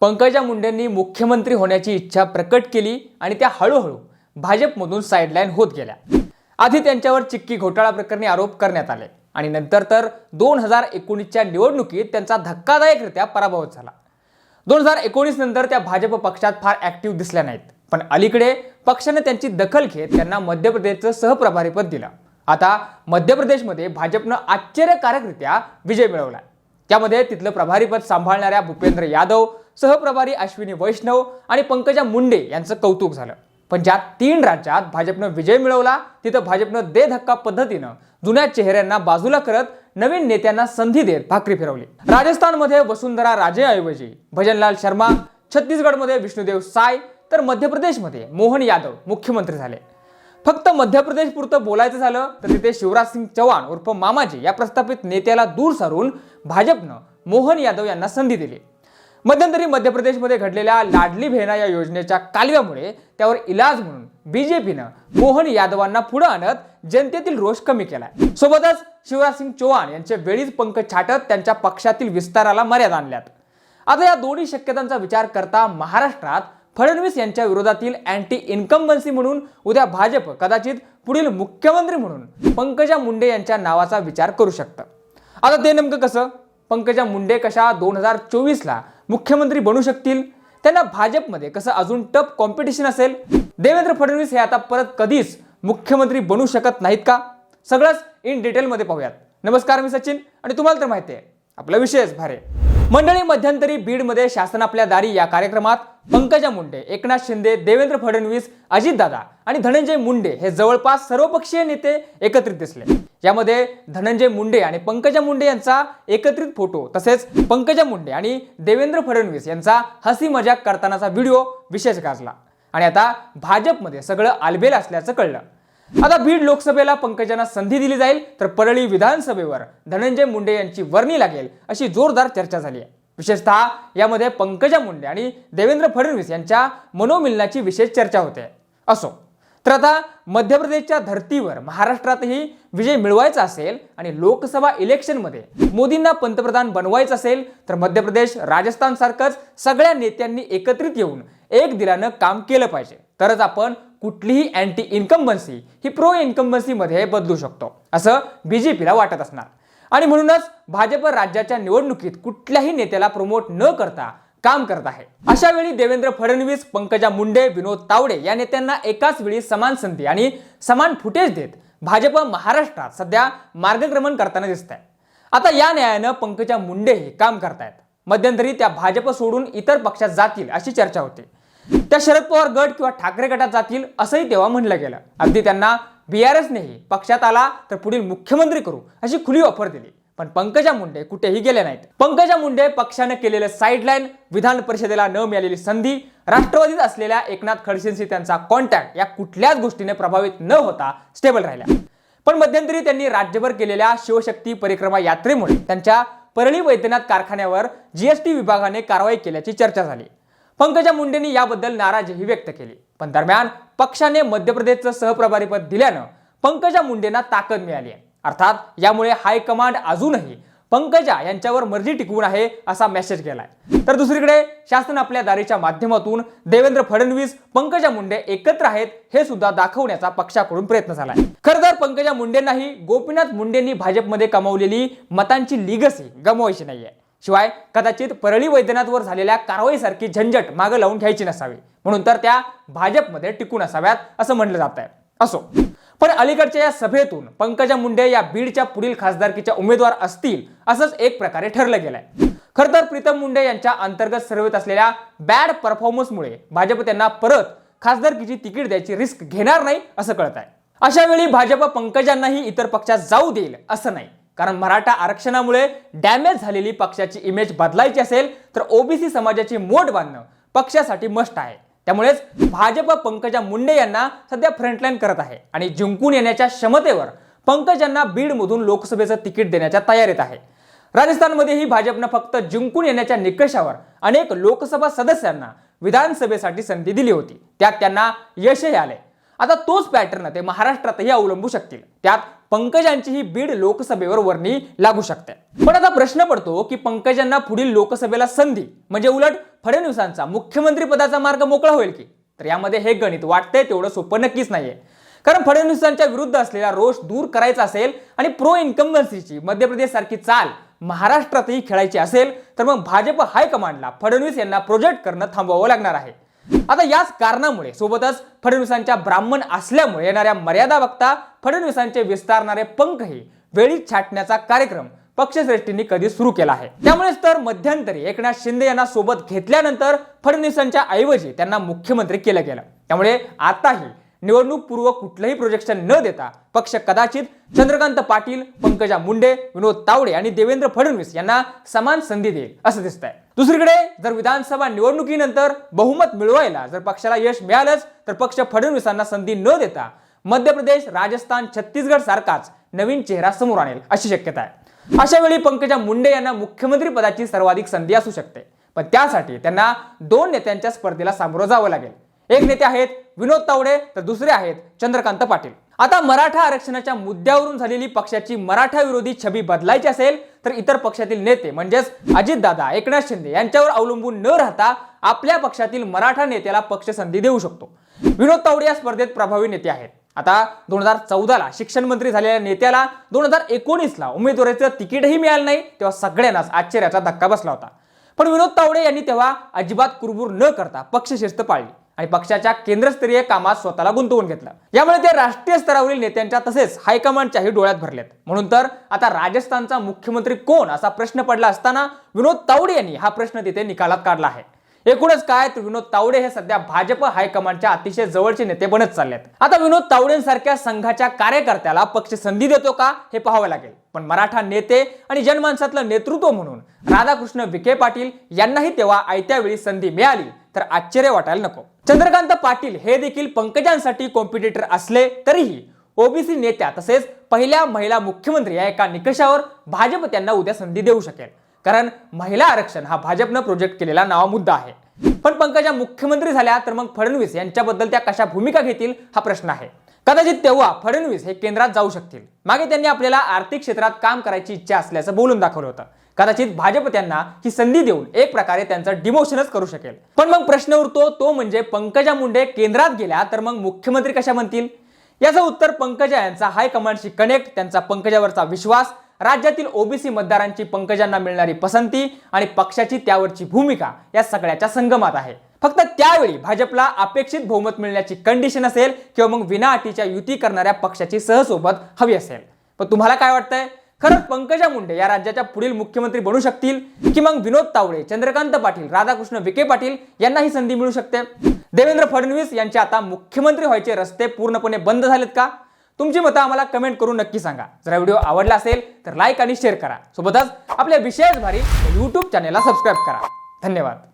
पंकजा मुंडेंनी मुख्यमंत्री होण्याची इच्छा प्रकट केली आणि त्या हळूहळू भाजपमधून साईडलाईन होत गेल्या. आधी त्यांच्यावर चिक्की घोटाळा प्रकरणी आरोप करण्यात आले आणि नंतर तर दोन हजार एकोणीसच्या निवडणुकीत त्यांचा धक्कादायकरित्या पराभव झाला. दोन हजार एकोणीस नंतर त्या भाजप पक्षात फार ऍक्टिव्ह दिसल्या नाहीत. पण अलीकडे पक्षाने त्यांची दखल घेत त्यांना मध्य प्रदेशचं सहप्रभारीपद दिलं. आता मध्य प्रदेशमध्ये भाजपनं आश्चर्यकारकरित्या विजय मिळवला त्यामध्ये तिथलं प्रभारीपद सांभाळणाऱ्या भूपेंद्र यादव सहप्रभारी अश्विनी वैष्णव आणि पंकजा मुंडे यांचं कौतुक झालं. पण ज्या तीन राज्यात भाजपनं विजय मिळवला तिथं भाजपनं दे धक्का पद्धतीनं जुन्या चेहऱ्यांना बाजूला करत नवीन नेत्यांना संधी देत भाकरी फिरवली. राजस्थानमध्ये वसुंधरा राजेऐवजी भजनलाल शर्मा छत्तीसगडमध्ये विष्णुदेव साय तर मध्य प्रदेशमध्ये मोहन यादव मुख्यमंत्री झाले. फक्त मध्य प्रदेश पुरतं बोलायचं झालं तर तिथे शिवराज सिंग चौहान उर्फ मामाजी या प्रस्थापित नेत्याला दूर सारून भाजपनं मोहन यादव यांना संधी दिली. मध्यंतरी मध्य प्रदेशमध्ये घडलेल्या लाडली बहिणा या योजनेच्या कालव्यामुळे त्यावर इलाज म्हणून बीजेपीनं मोहन यादवांना पुढे आणत जनतेतील रोष कमी केलाय. सोबतच शिवराज सिंग चौहान यांचे वेळीच पंख छाटत त्यांच्या पक्षातील विस्ताराला मर्यादा आणल्यात. आता या दोन्ही शक्यतांचा विचार करता महाराष्ट्रात फडणवीस यांच्या विरोधातील अँटी इन्कम्बन्सी म्हणून उद्या भाजप कदाचित पुढील मुख्यमंत्री म्हणून पंकजा मुंडे यांच्या नावाचा विचार करू शकतं. आता ते नेमकं कसं? पंकजा मुंडे कशा दोन हजार चोवीसला मुख्यमंत्री बनू शकतील? त्यांना भाजपमध्ये कसं अजून टफ कॉम्पिटिशन असेल? देवेंद्र फडणवीस हे आता परत कधीच मुख्यमंत्री बनू शकत नाहीत का? सगळंच इन डिटेलमध्ये पाहूयात. नमस्कार मी सचिन आणि तुम्हाला तर माहिती आहे आपला विषयच भारे. मंडळी मध्यंतरी बीडमध्ये शासन आपल्या दारी या कार्यक्रमात पंकजा मुंडे एकनाथ शिंदे देवेंद्र फडणवीस अजितदादा आणि धनंजय मुंडे हे जवळपास सर्वपक्षीय नेते एकत्रित दिसले. यामध्ये धनंजय मुंडे आणि पंकजा मुंडे यांचा एकत्रित फोटो तसेच पंकजा मुंडे आणि देवेंद्र फडणवीस यांचा हसी मजाक करतानाचा व्हिडिओ विशेष गाजला. आणि आता भाजपमध्ये सगळं आलबेल असल्याचं कळलं. आता बीड लोकसभेला पंकजांना संधी दिली जाईल तर परळी विधानसभेवर धनंजय मुंडे यांची वर्णी लागेल अशी जोरदार चर्चा झाली आहे. विशेषतः यामध्ये पंकजा मुंडे आणि देवेंद्र फडणवीस यांच्या मनोमिलनाची विशेष चर्चा होते. असो. तर आता मध्य प्रदेशच्या धर्तीवर महाराष्ट्रातही विजय मिळवायचा असेल आणि लोकसभा इलेक्शनमध्ये मोदींना पंतप्रधान बनवायचं असेल तर मध्य प्रदेश राजस्थान सारखंच सगळ्या नेत्यांनी एकत्रित येऊन एक दिलानं काम केलं पाहिजे. तरच आपण कुठलीही अँटी इन्कम्बन्सी ही प्रो इन्कम्बन्सीमध्ये बदलू शकतो असं बीजेपीला वाटत असणार. आणि म्हणूनच भाजप राज्याच्या निवडणुकीत कुठल्याही नेत्याला प्रमोट न करता काम करत आहे. अशा वेळी देवेंद्र फडणवीस पंकजा मुंडे विनोद तावडे या नेत्यांना एकाच वेळी समान संधी आणि समान फुटेज देत भाजप महाराष्ट्रात सध्या मार्गक्रमण करताना दिसत आहे आता या न्यायानं पंकजा मुंडे हे काम करतायत. मध्यंतरी त्या भाजप सोडून इतर पक्षात जातील अशी चर्चा होती. त्या शरद पवार गट किंवा ठाकरे गटात जातील असंही तेव्हा म्हणलं गेलं. अगदी त्यांना बी आर एसनेही पक्षात आला तर पुढील मुख्यमंत्री करू अशी खुली ऑफर दिली. पण पंकजा मुंडे कुठेही गेले नाहीत. पंकजा मुंडे पक्षाने केलेलं साईडलाईन विधान परिषदेला न मिळालेली संधी राष्ट्रवादीत असलेल्या एकनाथ खडसेंशी त्यांचा कॉन्टॅक्ट या कुठल्याच गोष्टीने प्रभावित न होता स्टेबल राहिल्या. पण मध्यंतरी त्यांनी राज्यभर केलेल्या शिवशक्ती परिक्रमा यात्रेमुळे त्यांच्या परळी वैद्यनाथ कारखान्यावर जीएसटी विभागाने कारवाई केल्याची चर्चा झाली. पंकजा मुंडेंनी याबद्दल नाराजीही व्यक्त केली. पण दरम्यान पक्षाने मध्य प्रदेशचं सहप्रभारीपद दिल्यानं पंकजा मुंडेंना ताकद मिळाली आहे. अर्थात यामुळे हायकमांड अजूनही पंकजा यांच्यावर मर्जी टिकवून आहे असा मेसेज केलाय. तर दुसरीकडे शासन आपल्या दारीच्या माध्यमातून देवेंद्र फडणवीस पंकजा मुंडे एकत्र आहेत हे सुद्धा दाखवण्याचा पक्षाकडून प्रयत्न झालाय. खरं तर पंकजा मुंडेंनाही गोपीनाथ मुंडेंनी भाजपमध्ये कमावलेली मतांची लिगसी गमवायची नाहीये. शिवाय कदाचित परळी वैद्यनाथवर झालेल्या कारवाईसारखी झंझट मागं लावून घ्यायची नसावी. म्हणून तर त्या भाजपमध्ये टिकून असाव्यात असं म्हटलं जात आहे असो. पण अलीकडच्या या सभेतून पंकजा मुंडे या बीडच्या पुढील खासदारकीच्या उमेदवार असतील असंच एक प्रकारे ठरलं गेलंय. खरं तर प्रीतम मुंडे यांच्या अंतर्गत सर्वेत असलेल्या बॅड परफॉर्मन्समुळे भाजप त्यांना परत खासदारकीची तिकीट द्यायची रिस्क घेणार नाही असं कळत आहे अशा वेळी भाजप पंकजांनाही इतर पक्षात जाऊ देईल असं नाही. कारण मराठा आरक्षणामुळे डॅमेज झालेली पक्षाची इमेज बदलायची असेल तर ओबीसी समाजाची मोठ बांधणं पक्षासाठी मस्ट आहे. त्यामुळेच भाजप पंकजा मुंडे यांना सध्या फ्रंटलाईन करत आहे. आणि जिंकून येण्याच्या क्षमतेवर पंकजांना बीडमधून लोकसभेचं तिकीट देण्याच्या तयारीत आहे. राजस्थानमध्येही भाजपनं फक्त जिंकून येण्याच्या निकषावर अनेक लोकसभा सदस्यांना विधानसभेसाठी संधी दिली होती. त्यात त्यांना यशही आले. आता तोच पॅटर्न ते महाराष्ट्रातही अवलंबू शकतील. त्यात पंकजांची ही बीड लोकसभेवर वर्णी लागू शकते. पण आता प्रश्न पडतो की पंकजांना पुढील लोकसभेला संधी म्हणजे उलट फडणवीसांचा मुख्यमंत्री पदाचा मार्ग मोकळा होईल की? तर यामध्ये हे गणित वाटतंय तेवढं सोपं नक्कीच नाहीये. कारण फडणवीसांच्या विरुद्ध असलेला रोष दूर करायचा असेल आणि प्रो इन्कम्बन्सीची मध्य प्रदेश सारखी चाल महाराष्ट्रातही खेळायची असेल तर मग भाजप हायकमांडला फडणवीस यांना प्रोजेक्ट करणं थांबवावं लागणार आहे. आता याच कारणामुळे सोबतच फडणवीसांच्या ब्राह्मण असल्यामुळे येणाऱ्या मर्यादा बघता फडणवीसांचे विस्तारणारे पंखही वेळी छाटण्याचा कार्यक्रम पक्षश्रेष्ठींनी कधी सुरू केला आहे. त्यामुळेच तर मध्यंतरी एकनाथ शिंदे यांना सोबत घेतल्यानंतर फडणवीसांच्या ऐवजी त्यांना मुख्यमंत्री केलं गेलं. त्यामुळे आताही निवडणूक पूर्व कुठलंही प्रोजेक्शन न देता पक्ष कदाचित चंद्रकांत पाटील पंकजा मुंडे विनोद तावडे आणि देवेंद्र फडणवीस यांना समान संधी देईल असं दिसतंय. दुसरीकडे जर विधानसभा निवडणुकीनंतर बहुमत मिळवायला जर पक्षाला यश मिळालंच तर पक्ष फडणवीसांना संधी न देता मध्य प्रदेश राजस्थान छत्तीसगड सारखाच नवीन चेहरा समोर आणेल अशी शक्यता आहे. अशा वेळी पंकजा मुंडे यांना मुख्यमंत्री पदाची सर्वाधिक संधी असू शकते. पण त्यासाठी त्यांना दोन नेत्यांच्या स्पर्धेला सामोरं जावं लागेल. एक नेते आहेत विनोद तावडे तर दुसरे आहेत चंद्रकांत पाटील. आता मराठा आरक्षणाच्या मुद्द्यावरून झालेली पक्षाची मराठा विरोधी छबी बदलायची असेल तर इतर पक्षातील नेते म्हणजेच अजितदादा एकनाथ शिंदे यांच्यावर अवलंबून न राहता आपल्या पक्षातील मराठा नेत्याला पक्ष संधी देऊ शकतो. विनोद तावडे या स्पर्धेत प्रभावी नेते आहेत. आता दोन हजार चौदाला शिक्षण मंत्री झालेल्या नेत्याला दोन हजार एकोणीसला उमेदवारीचं तिकीटही मिळालं नाही तेव्हा सगळ्यांनाच आश्चर्याचा धक्का बसला होता. पण विनोद तावडे यांनी तेव्हा अजिबात कुरबूर न करता पक्षशिस्त पाळली आणि पक्षाच्या केंद्रस्तरीय कामात स्वतःला गुंतवून घेतलं. यामुळे ते राष्ट्रीय स्तरावरील नेत्यांच्या तसेच हायकमांडच्याही डोळ्यात भरलेत. म्हणून तर आता राजस्थानचा मुख्यमंत्री कोण असा प्रश्न पडला असताना विनोद तावडे यांनी हा प्रश्न तिथे निकालात काढला आहे. एकूणच काय? तर विनोद तावडे हे सध्या भाजप हायकमांडच्या अतिशय जवळचे नेते बनत चाललेत. आता विनोद तावडेंसारख्या संघाच्या कार्यकर्त्याला पक्ष संधी देतो का? हे पाहावं लागेल. पण मराठा नेते आणि जनमानसातलं नेतृत्व म्हणून राधाकृष्ण विखे पाटील यांनाही तेव्हा आयत्या वेळी संधी मिळाली. तर आश्चर्य वाटायला नको. चंद्रकांत पाटील हे देखील पंकजांसाठी कॉम्पिटिटर असले तरीही ओबीसी नेत्या तसेच पहिल्या महिला मुख्यमंत्री या एका निकषावर भाजप त्यांना उद्या संधी देऊ शकेल. कारण महिला आरक्षण हा भाजपनं प्रोजेक्ट केलेला नावा मुद्दा आहे. पण पंकजा मुख्यमंत्री झाल्या तर मग फडणवीस यांच्याबद्दल त्या कशा भूमिका घेतील हा प्रश्न आहे. कदाचित तेव्हा फडणवीस हे केंद्रात जाऊ शकतील. मागे त्यांनी आपल्याला आर्थिक क्षेत्रात काम करायची इच्छा असल्याचं बोलून दाखवलं होतं. कदाचित भाजप त्यांना ही संधी देऊन एक प्रकारे त्यांचं डिमोशनच करू शकेल. पण मग प्रश्न उरतो तो म्हणजे पंकजा मुंडे केंद्रात गेल्या तर मग मुख्यमंत्री कशा म्हणतील? याचं उत्तर पंकजा यांचा हायकमांडशी कनेक्ट त्यांचा पंकजावरचा विश्वास राज्यातील ओबीसी मतदारांची पंकजांना मिळणारी पसंती आणि पक्षाची त्यावरची भूमिका या सगळ्याच्या संगमात आहे. फक्त त्यावेळी भाजपला अपेक्षित बहुमत मिळण्याची कंडिशन असेल किंवा मग विना अटीच्या युती करणाऱ्या पक्षाची सहसोबत हवी असेल. पण तुम्हाला काय वाटतंय? खरंच पंकजा मुंडे या राज्याच्या पुढील मुख्यमंत्री बनू शकतील? की मग विनोद तावडे चंद्रकांत पाटील राधाकृष्ण विखे पाटील यांना ही संधी मिळू शकते? देवेंद्र फडणवीस यांचे आता मुख्यमंत्री व्हायचे रस्ते पूर्णपणे बंद झालेत का? तुमची मतं आम्हाला कमेंट करून नक्की सांगा. जर हा व्हिडिओ आवडला असेल तर लाईक आणि शेअर करा. सोबतच आपल्या विशेष भारी यूट्यूब चॅनेलला सबस्क्राईब करा. धन्यवाद.